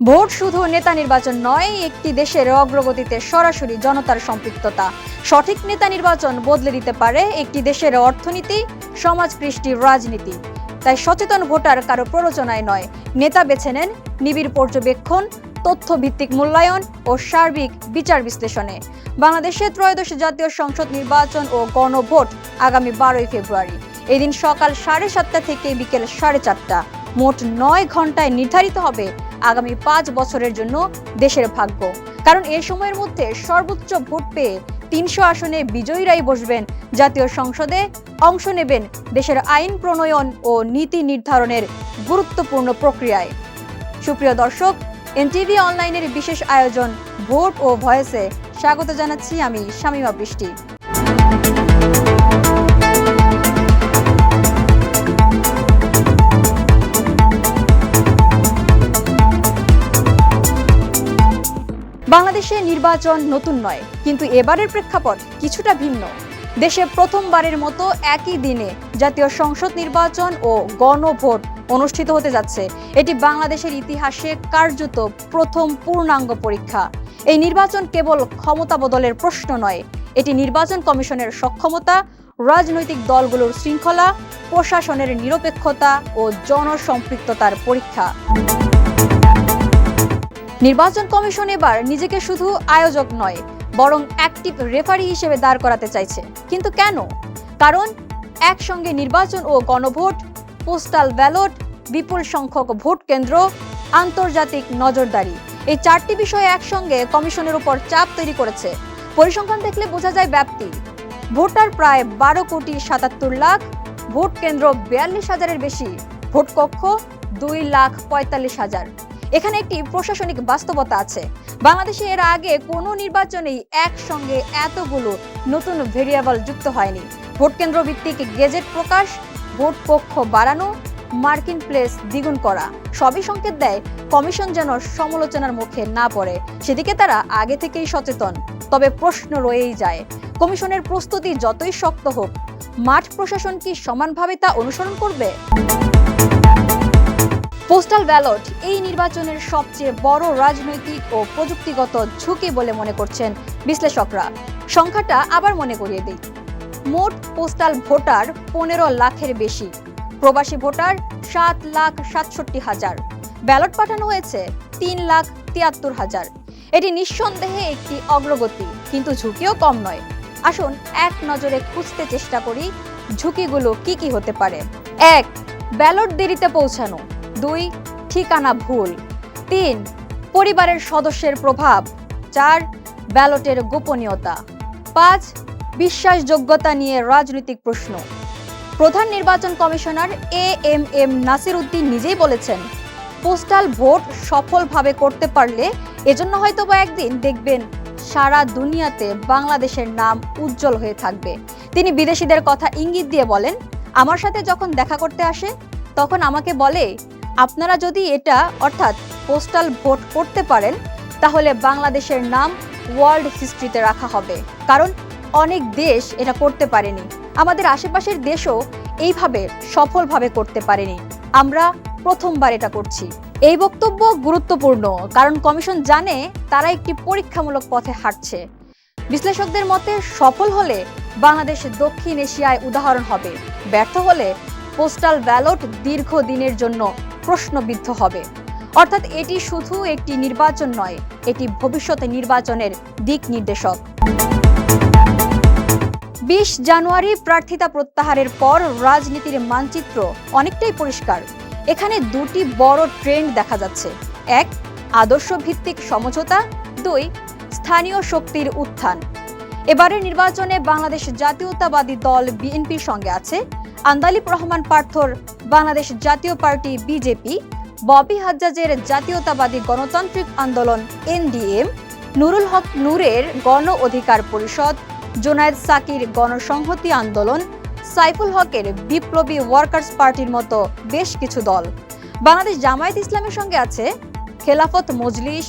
Vote শুধু নেতা নির্বাচন নয়, একটি দেশের অগ্রগতিতে সরাসরি জনতার সম্পৃক্ততা। সঠিক নেতা নির্বাচন বদলে দিতে পারে একটি দেশের অর্থনীতি, সমাজ কৃষ্টির রাজনীতি। তাই সচেতন ভোটার কারও প্ররোচনায় নয়। নেতা বেছে নেন নিবিড় পর্যবেক্ষণ তথ্য ভিত্তিক মূল্যায়ন ও সার্বিক বিচার বিশ্লেষণে। বাংলাদেশে ত্রয়োদশ জাতীয় সংসদ নির্বাচন ও গণভোট আগামী বারোই ফেব্রুয়ারি। এদিন সকাল সাড়ে সাতটা থেকে বিকেল সাড়ে চারটা। মোট নয় ঘন্টায় নির্ধারিত হবে আগামী পাঁচ বছরের জন্য দেশের ভাগ্য। কারণ এ সময়ের মধ্যে সর্বোচ্চ ভোট পেয়ে তিনশো আসনে বিজয়ীরাই বসবেন জাতীয় সংসদে। অংশ নেবেন দেশের আইন প্রণয়ন ও নীতি নির্ধারণের গুরুত্বপূর্ণ প্রক্রিয়ায়। সুপ্রিয় দর্শক, এনটিভি অনলাইনের বিশেষ আয়োজন ভোট ও ভয়েসে স্বাগত জানাচ্ছি আমি শামিমা বৃষ্টি। বাংলাদেশে নির্বাচন নতুন নয়, কিন্তু এবারের প্রেক্ষাপট কিছুটা ভিন্ন। দেশে প্রথমবারের মতো একই দিনে জাতীয় সংসদ নির্বাচন ও গণভোট অনুষ্ঠিত হতে যাচ্ছে। এটি বাংলাদেশের ইতিহাসে কার্যত প্রথম পূর্ণাঙ্গ পরীক্ষা। এই নির্বাচন কেবল ক্ষমতা বদলের প্রশ্ন নয়, এটি নির্বাচন কমিশনের সক্ষমতা, রাজনৈতিক দলগুলোর শৃঙ্খলা, প্রশাসনের নিরপেক্ষতা ও জনসম্পৃক্ততার পরীক্ষা। নির্বাচন কমিশন এবার নিজেকে শুধু আয়োজক নয়, বরং অ্যাক্টিভ রেফারি হিসেবে দাঁড় করাতে চাইছে। কিন্তু কেন? কারণ একসঙ্গে নির্বাচন ও গণভোট পোস্টাল ব্যালট বিপুল সংখ্যক ভোট কেন্দ্র, আন্তর্জাতিক নজরদারি, এই চারটি বিষয় একসঙ্গে কমিশনের উপর চাপ তৈরি করেছে। পরিসংখ্যান দেখলে বোঝা যায় ব্যাপ্তি। ভোটার প্রায় বারো কোটি সাতাত্তর লাখ, ভোট কেন্দ্র বিয়াল্লিশ হাজারের বেশি, ভোট কক্ষ দুই লাখ পঁয়তাল্লিশ হাজার। এখানে একটি প্রশাসনিক বাস্তবতা আছে। বাংলাদেশে এর আগে কোনো নির্বাচনেই একসঙ্গে এতগুলো নতুন ভেরিয়েবল যুক্ত হয়নি। ভোট কেন্দ্র ভিত্তিক গেজেট প্রকাশ, ভোট কক্ষ বাড়ানো, মার্কিন প্লেস দ্বিগুণ করা, সবই সংকেত দেয় কমিশন যেন সমালোচনার মুখে না পড়ে। সেদিকে তারা আগে থেকেই সচেতন, তবে প্রশ্ন রয়েই যায়, কমিশনের প্রস্তুতি যতই শক্ত হোক, মাঠ প্রশাসন কি সমানভাবে তা অনুসরণ করবে? পোস্টাল ব্যালট এই নির্বাচনের সবচেয়ে বড় রাজনৈতিক ও প্রযুক্তিগত ঝুঁকি বলে মনে করছেন বিশ্লেষকরা। সংখ্যাটা আবার মনে করিয়ে দিই। মোট পোস্টাল ভোটার পনেরো লাখের বেশি। প্রবাসী ভোটার সাত লাখ সাতষট্টি হাজার। ব্যালট পাঠানো হয়েছে তিন লাখ তিয়াত্তর হাজার। এটি নিঃসন্দেহে একটি অগ্রগতি, কিন্তু ঝুঁকিও কম নয়। আসুন এক নজরে খুঁজতে চেষ্টা করি ঝুঁকিগুলো কি কি হতে পারে। এক ব্যালট দেরিতে পৌঁছানো। দুই, ঠিকানা ভুল। তিন, পরিবারের সদস্যের প্রভাব। চার, ব্যালটের গোপনীয়তা। পাঁচ, বিশ্বাসযোগ্যতা নিয়ে রাজনৈতিক প্রশ্ন। প্রধান নির্বাচন commissioner A M M Nasir Uddin নিজেই বলেছেন, পোস্টাল ভোট সফলভাবে করতে পারলে এজন্য হয়তো বা একদিন দেখবেন সারা দুনিয়াতে বাংলাদেশের নাম উজ্জ্বল হয়ে থাকবে। তিনি বিদেশিদের কথা ইঙ্গিত দিয়ে বলেন, আমার সাথে যখন দেখা করতে আসে, তখন আমাকে বলে আপনারা যদি এটা, অর্থাৎ পোস্টাল ভোট করতে পারেন, তাহলে বাংলাদেশের নাম ওয়ার্ল্ড হিস্ট্রিতে রাখা হবে। কারণ অনেক দেশ এটা করতে পারেনি। আমাদের আশেপাশের দেশও এইভাবে সফলভাবে করতে পারেনি। আমরা প্রথমবার এটা করছি। এই বক্তব্য গুরুত্বপূর্ণ, কারণ কমিশন জানে তারা একটি পরীক্ষামূলক পথে হাঁটছে। বিশ্লেষকদের মতে, সফল হলে বাংলাদেশ দক্ষিণ এশিয়ায় উদাহরণ হবে। ব্যর্থ হলে পোস্টাল ব্যালট দীর্ঘদিনের জন্য প্রশ্নবিদ্ধ হবে। অর্থাৎ এটি শুধু একটি নির্বাচন নয়, এটি ভবিষ্যতে নির্বাচনের দিক নির্দেশক। বিশ জানুয়ারি প্রার্থিতা প্রত্যাহারের পর রাজনীতির মানচিত্র অনেকটাই পরিষ্কার। এখানে দুটি বড় ট্রেন্ড দেখা যাচ্ছে। এক আদর্শ ভিত্তিক সমঝোতা। দুই, স্থানীয় শক্তির উত্থান। এবারের নির্বাচনে বাংলাদেশ জাতীয়তাবাদী দল বিএনপির সঙ্গে আছে। আন্দালিব রহমান পার্থর, বাংলাদেশ জাতীয় পার্টি বিজেপি, ববি হাজ্জাজের জাতীয়তাবাদী গণতান্ত্রিক আন্দোলন এনডিএম, নুরুল হক নূরের গণ অধিকার পরিষদ, জোনায়েদ সাকির গণসংহতি আন্দোলন, সাইফুল হকের বিপ্লবী ওয়ার্কার্স পার্টির মতো বেশ কিছু দল। বাংলাদেশ জামায়াত ইসলামের সঙ্গে আছে খেলাফত মজলিস,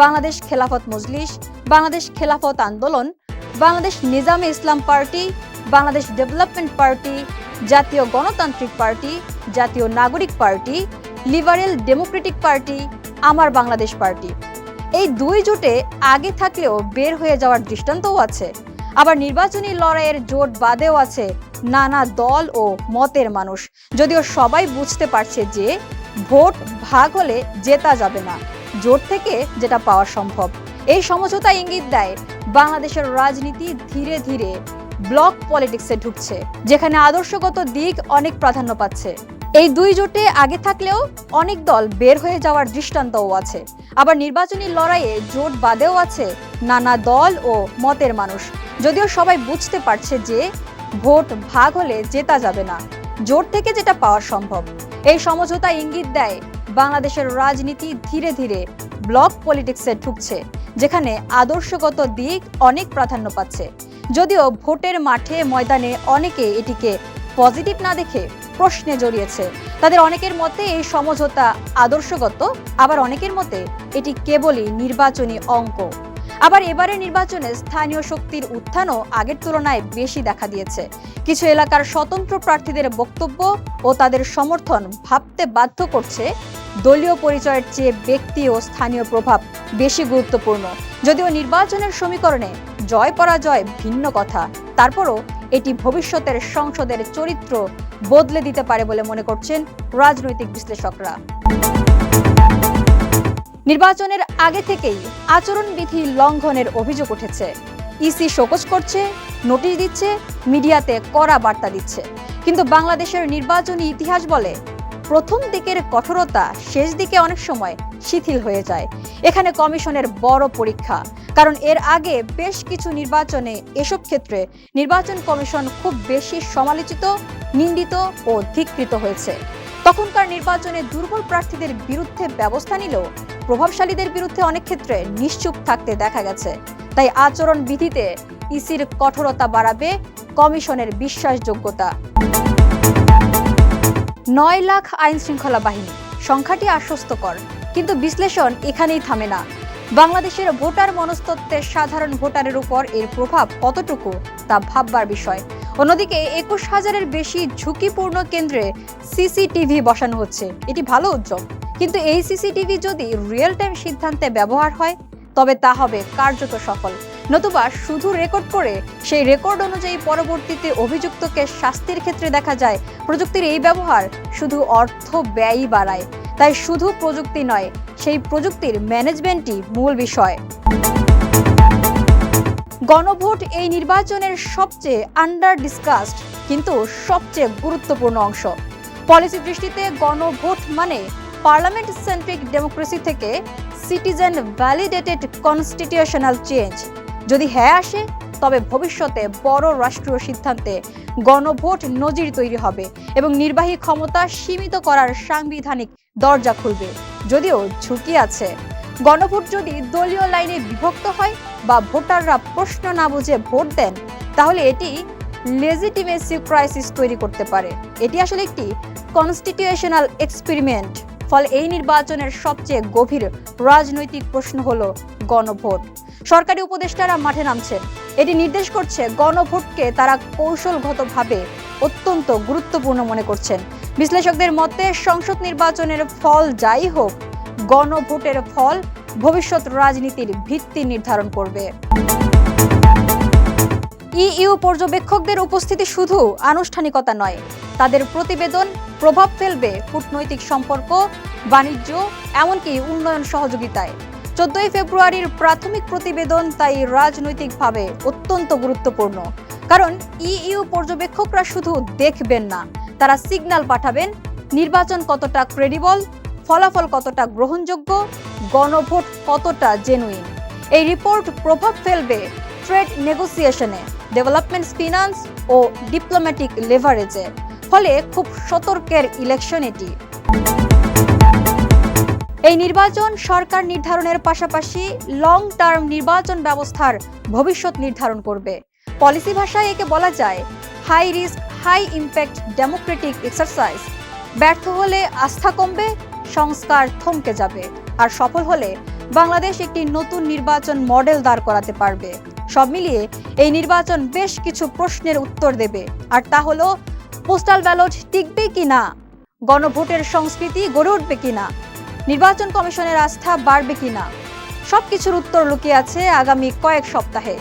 বাংলাদেশ খেলাফত Majlis, Bangladesh Khelafat Andolan, Bangladesh Nizame Islam party, Bangladesh development party Jatiya Ganatantrik party, জাতীয় নাগরিক পার্টি, লিবারেল ডেমোক্রেটিক পার্টি, আমার বাংলাদেশ পার্টি। এই দুই জোটে আগে থাকলেও বের হয়ে যাওয়ার দৃষ্টান্তও আছে। আবার নির্বাচনী লড়াইয়ের জোট বাদেও আছে নানা দল ও মতের মানুষ। যদিও সবাই বুঝতে পারছে যে ভোট ভাগ হলে জেতা যাবে না। জোট থেকে যেটা পাওয়া সম্ভব। এই সমঝোতা ইঙ্গিত দেয় বাংলাদেশের রাজনীতি ধীরে ধীরে ব্লক পলিটিক্সে ঢুকছে, যেখানে আদর্শগত দিক অনেক প্রাধান্য পাচ্ছে। এই দুই জোটে আগে থাকলেও অনেক দল বের হয়ে যাওয়ার দৃষ্টান্তও আছে। আবার নির্বাচনী লড়াইয়ে জোট বাদেও আছে নানা দল ও মতের মানুষ। যদিও সবাই বুঝতে পারছে যে ভোট ভাগ হলে জেতা যাবে না। জোট থেকে যেটা পাওয়া সম্ভব। এই সমঝোতা ইঙ্গিত দেয় বাংলাদেশের রাজনীতি ধীরে ধীরে ব্লক পলিটিক্সে ঢুকছে, যেখানে আদর্শগত দিক অনেক প্রাধান্য পাচ্ছে। যদিও ভোটের মাঠে ময়দানে অনেকে এটিকে পজিটিভ না দেখে প্রশ্নে জড়িয়েছে। তাদের অনেকের মতে এই সমঝোতা আদর্শগত, আবার অনেকের মতে এটি কেবলই নির্বাচনী অঙ্ক। আবার এবারে নির্বাচনে স্থানীয় শক্তির উত্থানও আগের তুলনায় বেশি দেখা দিয়েছে। কিছু এলাকার স্বতন্ত্র প্রার্থীদের বক্তব্য ও তাদের সমর্থন ভাবতে বাধ্য করছে দলীয় পরিচয়ের চেয়ে ব্যক্তি ও স্থানীয় প্রভাব বেশি গুরুত্বপূর্ণ। যদিও নির্বাচনের সমীকরণে জয় পরাজয় ভিন্ন কথা। তারপরও এটি ভবিষ্যতের সংসদের চরিত্র বদলে দিতে পারে বলে মনে করছেন রাজনৈতিক বিশ্লেষকরা। নির্বাচনের আগে থেকেই আচরণবিধি লঙ্ঘনের অভিযোগ উঠেছে। ইসি শোকজ করছে, নোটিশ দিচ্ছে, মিডিয়াতে কড়া বার্তা দিচ্ছে। কিন্তু বাংলাদেশের নির্বাচনী ইতিহাস বলে, প্রথম দিকের কঠোরতা শেষ দিকে অনেক সময় শিথিল হয়ে যায়। এখানে কমিশনের বড় পরীক্ষা। কারণ এর আগে বেশ কিছু নির্বাচনে এসব ক্ষেত্রে নির্বাচন কমিশন খুব বেশি সমালোচিত, নিন্দিত ও ধিকৃত হয়েছে। তখনকার নির্বাচনে দুর্বল প্রার্থীদের বিরুদ্ধে ব্যবস্থা নিলেও প্রভাবশালীদের বিরুদ্ধে অনেক ক্ষেত্রে নিশ্চুপ থাকতে দেখা গেছে। তাই আচরণ বিধিতে ইসির কঠোরতা বাড়াবে কমিশনের বিশ্বাসযোগ্যতা। নয় লাখ আইন শৃঙ্খলা বাহিনী, সংখ্যাটি আশ্বস্তকর কিন্তু বিশ্লেষণ এখানেই থামে না। বাংলাদেশের ভোটার মনস্তত্ত্বে সাধারণ ভোটারের উপর এর প্রভাব কতটুকু তা ভাববার বিষয়। অন্যদিকে একুশ হাজারের বেশি ঝুঁকিপূর্ণ কেন্দ্রে সিসিটিভি বসানো হচ্ছে। এটি ভালো উদ্যোগ। কিন্তু এই সিসিটিভি যদি রিয়েল টাইম সিদ্ধান্তে ব্যবহার হয়, তবে তা হবে কার্যত সফল। নতুবা শুধু রেকর্ড করে সেই রেকর্ড অনুযায়ী পরবর্তীতে অভিযুক্তকে শাস্তির ক্ষেত্রে দেখা যায়। প্রযুক্তির এই ব্যবহার শুধু অর্থ ব্যয়ই বাড়ায়। তাই শুধু প্রযুক্তি নয়, সেই প্রযুক্তির ম্যানেজমেন্টই মূল বিষয়। গণভোট এই নির্বাচনের সবচেয়ে আন্ডার ডিসকাসড কিন্তু সবচেয়ে গুরুত্বপূর্ণ অংশ। পলিসি দৃষ্টিতে গণভোট মানে পার্লামেন্ট সেন্ট্রিক ডেমোক্রেসি থেকে সিটিজেন ভ্যালিডেটেড কনস্টিটিউশনাল চেঞ্জ যদি হ্যাঁ আসে, তবে ভবিষ্যতে বড় রাষ্ট্রীয় সিদ্ধান্তে গণভোট নজির তৈরি হবে এবং নির্বাহী ক্ষমতা সীমিত করার সাংবিধানিক দরজা খুলবে। যদিও ঝুঁকি আছে। গণভোট যদি দলীয় লাইনে বিভক্ত হয় বা ভোটাররা প্রশ্ন না বুঝে ভোট দেন, তাহলে এটি লেজিটিমেসি ক্রাইসিস তৈরি করতে পারে। এটি আসলে একটি কনস্টিটিউশনাল এক্সপেরিমেন্ট ফলে এই নির্বাচনের সবচেয়ে গভীর রাজনৈতিক প্রশ্ন হল গণভোট। সরকারি উপদেষ্টারা মাঠে নামছেন। এটি নির্দেশ করছে গণভোটকে তারা কৌশলগতভাবে অত্যন্ত গুরুত্বপূর্ণ মনে করছেন। বিশ্লেষকদের মতে, সংসদ নির্বাচনের ফল যাই হোক, গণভোটের ফল ভবিষ্যৎ রাজনীতির ভিত্তি নির্ধারণ করবে। ইইউ পর্যবেক্ষকদের উপস্থিতি শুধু আনুষ্ঠানিকতা নয়, তাদের প্রতিবেদন প্রভাব ফেলবে কূটনৈতিক সম্পর্ক, বাণিজ্য, এমনকি উন্নয়ন সহযোগিতায়। চোদ্দই ফেব্রুয়ারির প্রাথমিক প্রতিবেদন তাই রাজনৈতিকভাবে অত্যন্ত গুরুত্বপূর্ণ, কারণ ইইউ পর্যবেক্ষকরা শুধু দেখবেন না তারা সিগন্যাল পাঠাবেন নির্বাচন কতটা ক্রেডিবল ফলাফল কতটা গ্রহণযোগ্য, গণভোট কতটা জেনুইন এই রিপোর্ট প্রভাব ফেলবে ট্রেড নেগোসিয়েশনে ডেভেলপমেন্ট ফিনান্স ও ডিপ্লোম্যাটিক লেভারেজে ফলে খুব সতর্কের ইলেকশন এটি। এই নির্বাচন সরকার নির্ধারণের পাশাপাশি লং টার্ম নির্বাচন ব্যবস্থার ভবিষ্যৎ নির্ধারণ করবে। পলিসি ভাষায় একে বলা যায় high risk high impact democratic exercise. ব্যর্থ হলে আস্থা কমবে, সংস্কার থমকে যাবে। আর সফল হলে বাংলাদেশ একটি নতুন নির্বাচন মডেল দাঁড় করাতে পারবে। সব মিলিয়ে এই নির্বাচন বেশ কিছু প্রশ্নের উত্তর দেবে। আর তা হলো, পোস্টাল ব্যালট টিকবে কি না? গণভোটের সংস্কৃতি গড়ে উঠবে কিনা নির্বাচন কমিশনের আস্থা বাড়বে কিনা সবকিছুর উত্তর লুকিয়ে আছে আগামী কয়েক সপ্তাহে।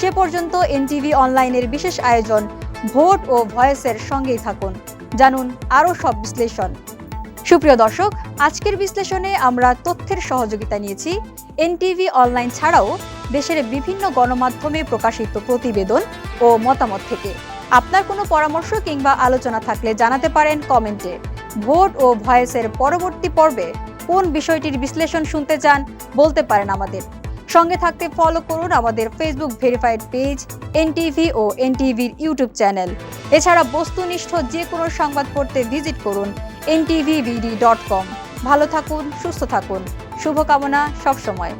সে পর্যন্ত এনটিভি অনলাইনের বিশেষ আয়োজন ভোট ও ভয়েসের সঙ্গেই থাকুন। জানুন আরও সব বিশ্লেষণ। সুপ্রিয় দর্শক, আজকের বিশ্লেষণে আমরা তথ্যের সহযোগিতা নিয়েছি। এনটিভি অনলাইন ছাড়াও দেশের বিভিন্ন গণমাধ্যমে প্রকাশিত প্রতিবেদন ও মতামত থেকে। আপনার কোনো পরামর্শ কিংবা আলোচনা থাকলে জানাতে পারেন কমেন্টে। ভোট ও ভয়েসের পরবর্তী পর্বে কোন বিষয়টির বিশ্লেষণ শুনতে চান বলতে পারেন আমাদের। সঙ্গে থাকতে ফলো করুন আমাদের ফেসবুক ভেরিফাইড পেজ এনটিভি ও এনটিভির ইউটিউব চ্যানেল এছাড়া বস্তুনিষ্ঠ যে কোনো সংবাদ পড়তে ভিজিট করুন এনটিভিবিডি ডট কম ভালো থাকুন, সুস্থ থাকুন। শুভকামনা, সবসময়।